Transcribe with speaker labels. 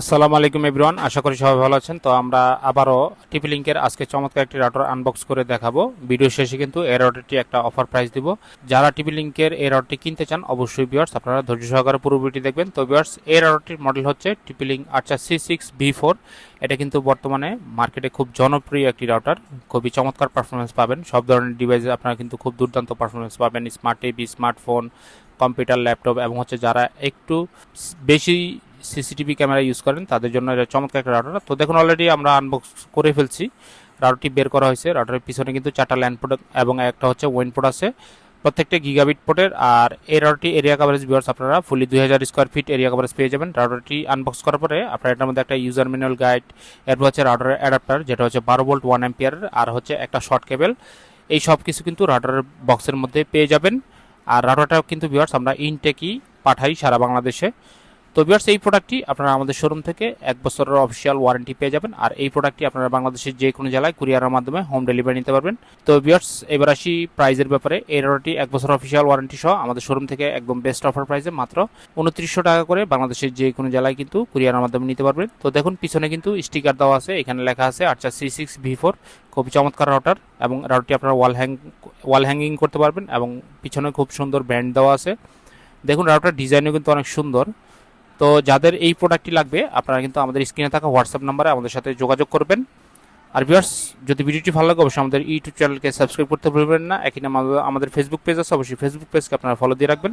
Speaker 1: আসসালামু আলাইকুম এভরিওয়ান আশা করি সবাই ভালো আছেন। তো আমরা আবারও টিপি লিঙ্কের আজকে চমৎকার একটি রাউটার আনবক্স করে দেখাবো। ভিডিও শেষে কিন্তু এই রাউটারটি একটা অফার প্রাইস দিব। যারা টিপি লিঙ্কের এই রাউটারটি কিনতে চান, অবশ্যই ভিউয়ার্স আপনারা ধৈর্য সহকারে পুরো ভিডিও দেখবেন। তো ভিউয়ার্স এই রাউটারটির মডেল হচ্ছে টিপি লিঙ্ক আচ্ছা সি সিক্স ভি ফোর এটা কিন্তু বর্তমানে মার্কেটে খুব জনপ্রিয় একটি রাউটার খুবই চমৎকার পারফরমেন্স পাবেন। সব ধরনের ডিভাইসে আপনারা কিন্তু খুব দুর্দান্ত পারফরমেন্স পাবেন। Smart TV smartphone computer laptop এবং হচ্ছে যারা একটু বেশি সিসিটিভি ক্যামেরা ইউজ করেন, তাদের জন্য এটা চমৎকার একটা রাউটার তো দেখুন অলরেডি আমরা আনবক্স করে ফেলছি। রাউটারটি বের করা হয়েছে। রাউটারের পিছনে কিন্তু চারটা ল্যান্ড পোর্ট এবং একটা হচ্ছে ওয়েন পোর্ট আছে। প্রত্যেকটা গিগাবিট পোর্টের আর এই রাউটারটি এরিয়া কভারেজ ভিউয়ার্স আপনারা ফুলি দুই হাজার স্কোয়ার ফিট এরিয়া কভারেজ পেয়ে যাবেন। রাউটারটি আনবক্স করার পরে আপনার এটার মধ্যে একটা ইউজার ম্যানুয়াল গাইড এরপর হচ্ছে রাউটারের অ্যাডাপ্টার যেটা হচ্ছে বারো ভোল্ট ওয়ান অ্যাম্পিয়ার আর হচ্ছে একটা শর্ট কেবল এই সব কিছু কিন্তু রাউটারের বক্সের মধ্যে পেয়ে যাবেন। আর রাউটারটাও কিন্তু ভিউয়ার্স আমরা ইনটেকই পাঠাই সারা বাংলাদেশে। তো ভিউয়ার্স এই প্রোডাক্টটি আপনারা আমাদের শোরুম থেকে এক বছরের অফিসিয়াল ওয়ারেন্টি পেয়ে যাবেন। আর এই প্রোডাক্টটি আপনারা বাংলাদেশের যে কোনো জেলায় কুরিয়ারের মাধ্যমে হোম ডেলিভারি নিতে পারবেন। তো ভিউয়ার্স এবার আসি প্রাইজের ব্যাপারে। এই রাউটারটি এক বছর অফিসিয়াল ওয়ারেন্টি সহ আমাদের শোরুম থেকে একদম বেস্ট অফার প্রাইসে মাত্র উনত্রিশশো টাকা করে বাংলাদেশের যে কোনো জেলায় কিন্তু কুরিয়ারের মাধ্যমে নিতে পারবেন। তো দেখুন, পিছনে কিন্তু স্টিকার দেওয়া আছে। এখানে লেখা আছে আচ্ছা সি সিক্স ভি ফোর খুবই চমৎকার রাউটার এবং রাউটারটি আপনারা ওয়াল হ্যাং ওয়াল হ্যাঙ্গিং করতে পারবেন এবং পিছনে খুব সুন্দর ব্যান্ড দেওয়া আছে। দেখুন রাউটার ডিজাইনও কিন্তু অনেক সুন্দর। তো যাদের এই প্রোডাক্টটি লাগবে, আপনারা কিন্তু আমাদের স্ক্রিনে থাকা হোয়াটসঅ্যাপ নাম্বারে আমাদের সাথে যোগাযোগ করবেন। আর ভিউয়ার্স যদি ভিডিওটি ভালো লাগে, অবশ্যই আমাদের ইউটিউব চ্যানেলকে সাবস্ক্রাইব করতে ভুলবেন না। একই নাম আমাদের ফেসবুক পেজ আছে, অবশ্যই ফেসবুক পেজকে আপনারা ফলো দিয়ে রাখবেন।